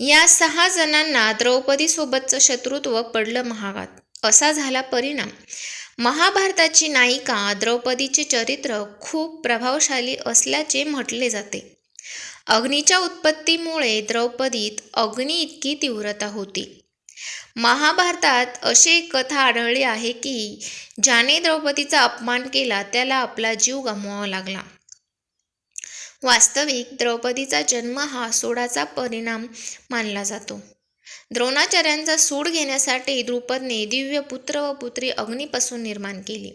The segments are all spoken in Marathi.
या सहा जणांना द्रौपदीसोबतचं शत्रुत्व पडलं महागात. असा झाला परिणाम. महाभारताची नायिका द्रौपदीचे चरित्र खूप प्रभावशाली असल्याचे म्हटले जाते. अग्नीच्या उत्पत्तीमुळे द्रौपदीत अग्नी इतकी तीव्रता होती. महाभारतात अशी एक कथा आढळली आहे की ज्याने द्रौपदीचा अपमान केला त्याला आपला जीव गमवावा लागला. वास्तविक द्रौपदीचा जन्म हा सोडाचा परिणाम मानला जातो. द्रोणाचार्यांचा सूड घेण्यासाठी द्रुपदने दिव्य पुत्र व पुत्री अग्नीपासून निर्माण केली.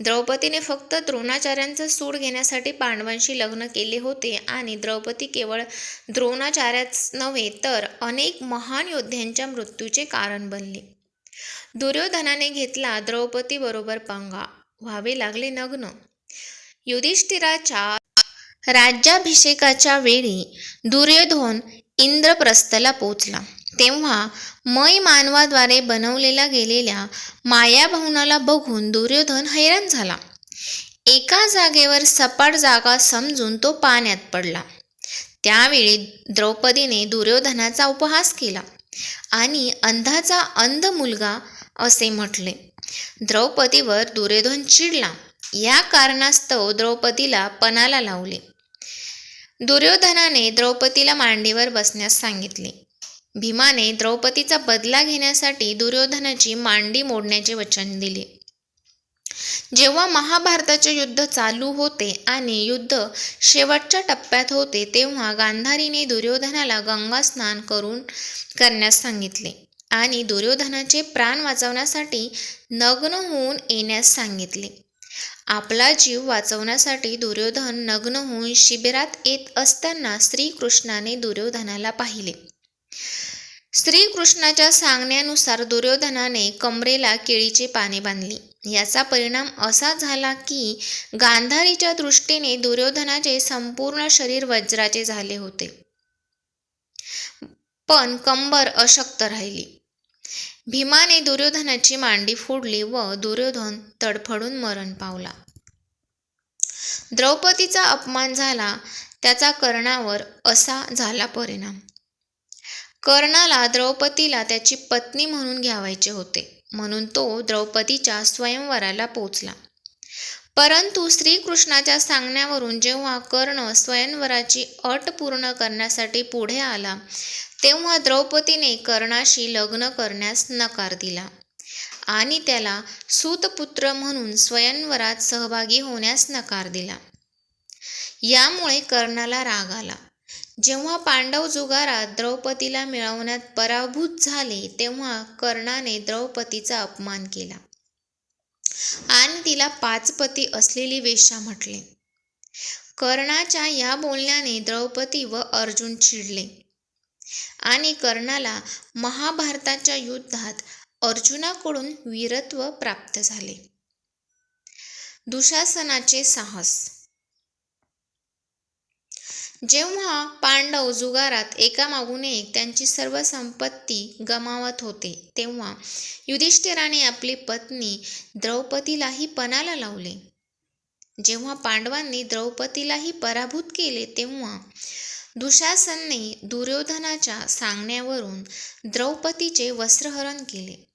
द्रौपदीने फक्त द्रोणाचार्यांचा सूड घेण्यासाठी पांडवांशी लग्न केले होते आणि द्रौपदी केवळ द्रोणाचार्याच नव्हे तर अनेक महान योद्ध्यांच्या मृत्यूचे कारण बनले. दुर्योधनाने घेतला द्रौपदीबरोबर पंगा व्हावे लागले नग्न. युधिष्ठिराच्या राज्याभिषेकाच्या वेळी दुर्योधन इंद्रप्रस्थला पोचला. तेव्हा मै मानवाद्वारे बनवलेल्या गेलेल्या मायाभवनाला बघून दुर्योधन हैराण झाला. एका जागेवर सपाट जागा समजून तो पाण्यात पडला. त्यावेळी द्रौपदीने दुर्योधनाचा उपहास केला आणि अंधाचा अंध मुलगा असे म्हटले. द्रौपदीवर दुर्योधन चिडला. या कारणास्तव द्रौपदीला पणाला लावले. दुर्योधनाने द्रौपदीला मांडीवर बसण्यास सांगितले. भीमाने द्रौपदीचा बदला घेण्यासाठी दुर्योधनाची मांडी मोडण्याचे वचन दिले. जेव्हा महाभारताचे युद्ध चालू होते आणि युद्ध शेवटच्या टप्प्यात होते तेव्हा गांधारीने दुर्योधनाला गंगा स्नान करून करण्यास सांगितले आणि दुर्योधनाचे प्राण वाचवण्यासाठी नग्न होऊन येण्यास सांगितले. आपला जीव वाचवण्यासाठी दुर्योधन नग्न होऊन शिबिरात येत असताना श्रीकृष्णाने दुर्योधनाला पाहिले. श्रीकृष्णाच्या सांगण्यानुसार दुर्योधनाने कमरेला केळीची पाने बांधली. याचा परिणाम असा झाला की गांधारीच्या दृष्टीने दुर्योधनाचे संपूर्ण शरीर वज्राचे झाले होते. पण कंबर अशक्त राहिली. भीमाने दुर्योधनाची मांडी फोडली व दुर्योधन तडफडून मरण पावला. द्रौपदीचा अपमान झाला त्याचा कर्णावर असा झाला परिणाम. कर्णाला द्रौपदीला त्याची पत्नी म्हणून घ्यावायचे होते म्हणून तो द्रौपदीच्या स्वयंवराला पोचला. परंतु श्रीकृष्णाच्या सांगण्यावरून जेव्हा कर्ण स्वयंवराची अट पूर्ण करण्यासाठी पुढे आला तेव्हा द्रौपदीने कर्णाशी लग्न करण्यास नकार दिला. आणि त्याला सूतपुत्र म्हणून स्वयंवरात सहभागी होण्यास नकार दिला. यामुळे कर्णाला राग आला. जेव्हा पांडव जुगारात द्रौपदीला मिळवण्यात पराभूत झाले तेव्हा कर्णाने द्रौपदीचा अपमान केला. आणि तिला पाचपती असलेली वेश्या म्हटले. कर्णाच्या या बोलण्याने द्रौपदी व अर्जुन चिडले. आणि कर्णाला महाभारताच्या युद्धात अर्जुनाकडून वीरत्व प्राप्त झाले. दुशासनाचे साहस जेव्हा पांडव जुगारात एकामागून एक त्यांची सर्व संपत्ती गमावत होते तेव्हा युधिष्ठिराने आपली पत्नी द्रौपदीलाही पणाला लावले. जेव्हा पांडवांनी द्रौपदीलाही पराभूत केले तेव्हा दुशासनने दुर्योधनाच्या सांगण्यावरून द्रौपदीचे वस्त्रहरण केले.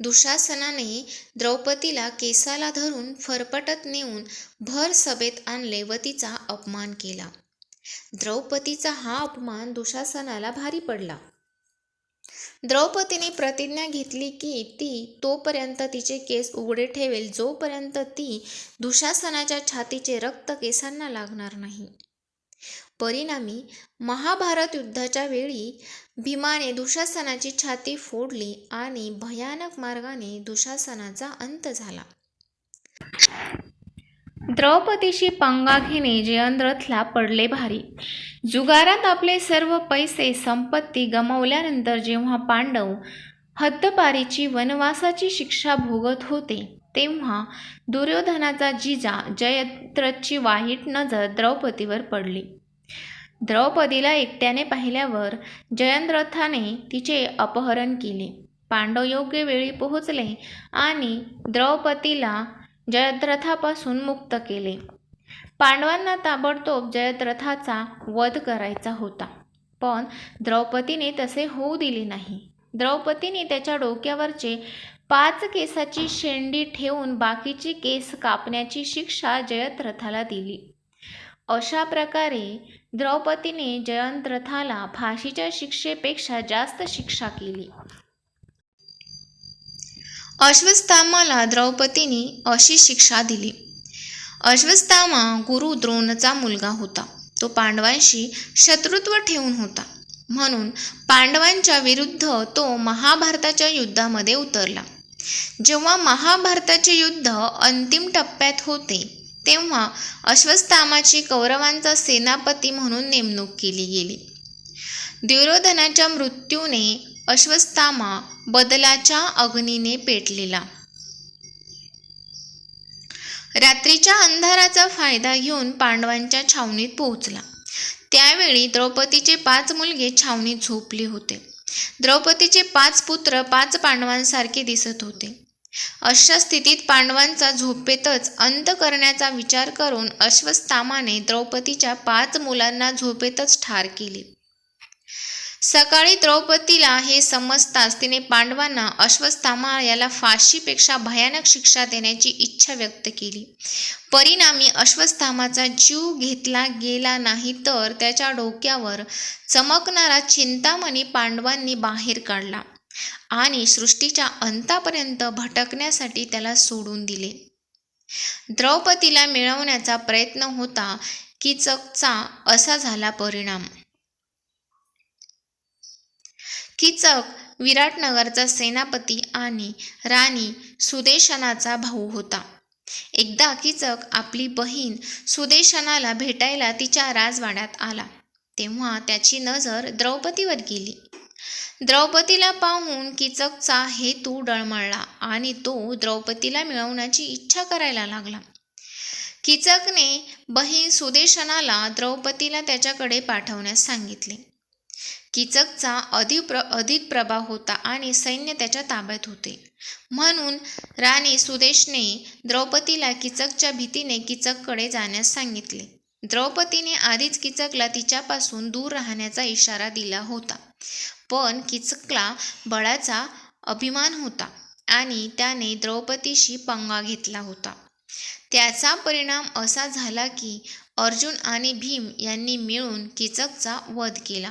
दुशासनाने द्रौपदीला केसाला धरून फरफटत नेऊन भर सभेत आणले व तिचा अपमान केला. द्रौपदीचा हा अपमान दुशासनाला भारी पडला. द्रौपदीने प्रतिज्ञा घेतली की ती तोपर्यंत तिचे केस उघडे ठेवेल जोपर्यंत ती दुशासनाच्या छातीचे रक्त केसांना लागणार नाही. परिणामी महाभारत युद्धाच्या वेळी भीमाने दुशासनाची छाती फोडली आणि भयानक मार्गाने दुशासनाचा अंत झाला. द्रौपदीशी पंगा घेणे जयंद्रथला पडले भारी. जुगारात आपले सर्व पैसे संपत्ती गमावल्यानंतर जेव्हा पांडव हद्दपारीची वनवासाची शिक्षा भोगत होते तेव्हा दुर्योधनाचा जिजा जयद्रथची वाईट नजर द्रौपदीवर पडली. द्रौपदीला एकट्याने पाहिल्यावर जयद्रथाने तिचे अपहरण केले. पांडव योग्य वेळी पोहोचले आणि द्रौपदीला जयद्रथापासून मुक्त केले. पांडवांना ताबडतोब जयद्रथाचा वध करायचा होता पण द्रौपदीने तसे होऊ दिले नाही. द्रौपदीने त्याच्या डोक्यावरचे पाच केसाची शेंडी ठेवून बाकीची केस कापण्याची शिक्षा जयद्रथाला दिली. अशा प्रकारे द्रौपदीने जयद्रथाला फाशीच्या शिक्षेपेक्षा जास्त शिक्षा केली. अश्वस्थामाला द्रौपदीने अशी शिक्षा दिली. अश्वस्थामा गुरु द्रोणचा मुलगा होता. तो पांडवांशी शत्रुत्व ठेवून होता. म्हणून पांडवांच्या विरुद्ध तो महाभारताच्या युद्धामध्ये उतरला. जेव्हा महाभारताचे युद्ध अंतिम टप्प्यात होते तेव्हा अश्वत्थामाची कौरवांचा सेनापती म्हणून नेमणूक केली गेली. दुर्योधनाच्या मृत्यूने अश्वत्थामा बदलाच्या अग्नीने पेटलेला. रात्रीच्या अंधाराचा फायदा घेऊन पांडवांच्या छावणीत पोहोचला. त्यावेळी द्रौपदीचे पाच मुलगे छावणीत झोपले होते. द्रौपदीचे पाच पुत्र पाच पांडवांसारखे दिसत होते. अशा स्थितीत पांडवांचा झोपेतच अंत करण्याचा विचार करून अश्वत्थामाने द्रौपदीच्या पाच मुलांना झोपेतच ठार केले. सकाळी द्रौपदीला हे समजताच तिने पांडवांना अश्वत्थामा याला फाशीपेक्षा भयानक शिक्षा देण्याची इच्छा व्यक्त केली. परिणामी अश्वत्थामाचा जीव घेतला गेला नाही तर त्याच्या डोक्यावर चमकणारा चिंतामणी पांडवांनी बाहेर काढला आणि सृष्टीच्या अंतापर्यंत भटकण्यासाठी त्याला सोडून दिले. द्रौपदीला मिळवण्याचा प्रयत्न होता की चकचा असा झाला परिणाम. किचक विराटनगरचा सेनापती आणि राणी सुदेशनाचा भाऊ होता. एकदा किचक आपली बहीण सुदेशनाला भेटायला तिच्या राजवाड्यात आला. तेव्हा त्याची नजर द्रौपदीवर गेली. द्रौपदीला पाहून किचकचा हेतू डळमळला आणि तो द्रौपदीला मिळवण्याची इच्छा करायला लागला. किचकने बहीण सुदेशनाला द्रौपदीला त्याच्याकडे पाठवण्यास सांगितले. किचकचा अधिक प्र अधिक प्रभाव होता आणि सैन्य त्याच्या ताब्यात होते. म्हणून राणी सुदेशने द्रौपदीला किचकच्या भीतीने किचककडे जाण्यास सांगितले. द्रौपदीने आधीच किचकला तिच्यापासून दूर राहण्याचा इशारा दिला होता. पण किचकला बळाचा अभिमान होता आणि त्याने द्रौपदीशी पंगा घेतला होता. त्याचा परिणाम असा झाला की अर्जुन आणि भीम यांनी मिळून किचकचा वध केला.